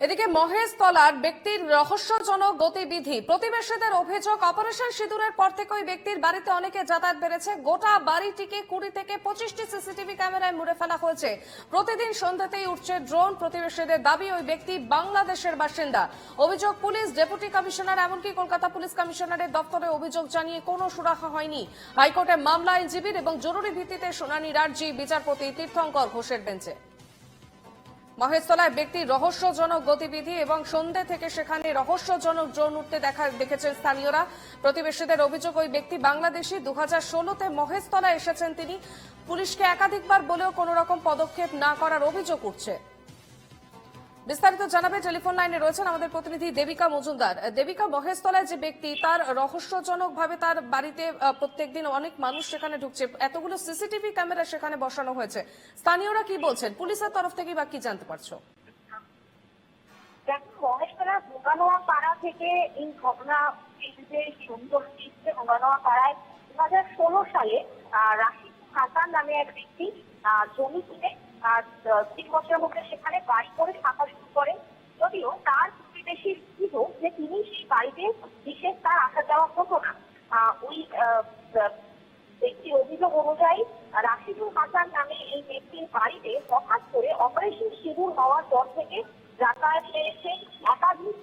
এদিকে মহেশ তলার ব্যক্তির রহস্যজনক গতিবিধি, প্রতিবেশীদের অভিযোগ, অপারেশন সিঁদুরের পর থেকে ওই ব্যক্তির বাড়িতে অনেকে যাতায়াত বেড়েছে। গোটা বাড়িটিকে কুড়ি থেকে পঁচিশটি সিসিটিভি ক্যামেরায় মুড়ে ফেলা হয়েছে। প্রতিদিন সন্ধ্যাতেই উঠছে ড্রোন, প্রতিবেশীদের দাবি, ওই ব্যক্তি বাংলাদেশের বাসিন্দা। অভিযোগ, পুলিশ, ডেপুটি কমিশনার, এমনকি কলকাতা পুলিশ কমিশনারের দপ্তরে অভিযোগ জানিয়ে কোনো সুরাহা হয়নি। হাইকোর্টে মামলা আইনজীবীর এবং জরুরি ভিত্তিতে শুনানি রাজ্যি বিচারপতি তীর্থঙ্কর ঘোষের বেঞ্চে। মহেশতলায় ব্যক্তির রহস্যজনক গতিবিধি এবং সন্ধ্যে থেকে সেখানে রহস্যজনক ড্রোন উঠতে দেখা দেখেছেন স্থানীয়রা। প্রতিবেশীদের অভিযোগ, ওই ব্যক্তি বাংলাদেশি। দু হাজার ষোলোতে মহেশতলায় এসেছেন তিনি। পুলিশকে একাধিকবার বলেও কোনো রকম পদক্ষেপ না করার অভিযোগ উঠছে। বিস্তারিত জানাবে, টেলিফোন লাইনে রয়েছেন আমাদের প্রতিনিধি দেবিকা মজুমদার। দেবিকা, মহেশতলায় যে ব্যক্তি, তার রহস্যজনক ভাবে তার বাড়িতে প্রত্যেকদিন অনেক মানুষ সেখানে ঢুকছে। এতগুলো সিসিটিভি ক্যামেরা সেখানে বসানো হয়েছে। স্থানীয়রা কি বলছেন? পুলিশের তরফ থেকে বা কি জানতে পারছ? মহেশতলা মোগানোয়া পাড়া থেকে এই ঘটনা সুন্দর চিত্রে মোগানোয়া পাড়ায় দু হাজার ষোলো সালে রাশিদ হাসান নামে এক ব্যক্তি জমি কিনে আর তিন বছরের মধ্যে সেখানে বাড়ি করে থাকা শুরু করে। যদিও তার প্রতিবেশী অভিযোগ যে তিনি সেই বাড়িতে বিশেষ তার আসা যাওয়া হতো না। ওই ব্যক্তির অভিযোগ অনুযায়ী রাশিদুল হাসান নামে এই ব্যক্তির বাড়িতে হঠাৎ করে অপারেশন সিঁদুর হওয়ার পর থেকে যাতায়াত বেড়েছে। একাধিক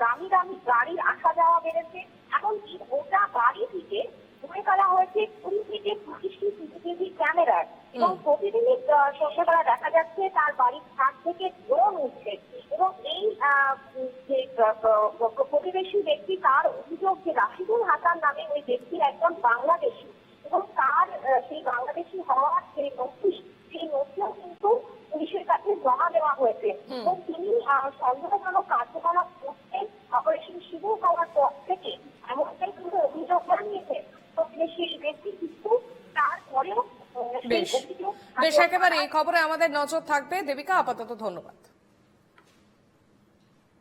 দামি দামি গাড়ির আসা যাওয়া বেড়েছে এমনকি গোটা বাড়ি থেকে ঘুরে ফেলা হয়েছে কুড়ি থেকে পঁচিশটি সিসিটিভি ক্যামেরার এবং প্রতিদিনই সন্ধ্যাবেলা দেখা যাচ্ছে তার বাড়ির ছাদ থেকে ড্রোন উঠছে। এবং এই যে প্রতিবেশী ব্যক্তি তার অভিযোগ যে রাশিদুল হাসান নামে ওই ব্যক্তি একজন বাংলাদেশি এবং তার সেই বাংলাদেশি হওয়ার সেই নথি সেই নথিও কিন্তু পুলিশের কাছে জমা দেওয়া হয়েছে। এবং তিনি আহ, সন্দেহজনক কার্যকলাপ করতে অপারেশন শুরু হওয়ার পর থেকে এমনটাই কিন্তু অভিযোগ জানিয়েছে প্রতিবেশী এই ব্যক্তি কিন্তু তারপরেও আহ, সেই বেশ। বেশ একেবারে এই খবরে আমাদের নজর থাকবে। দেবিকা আপাতত ধন্যবাদ।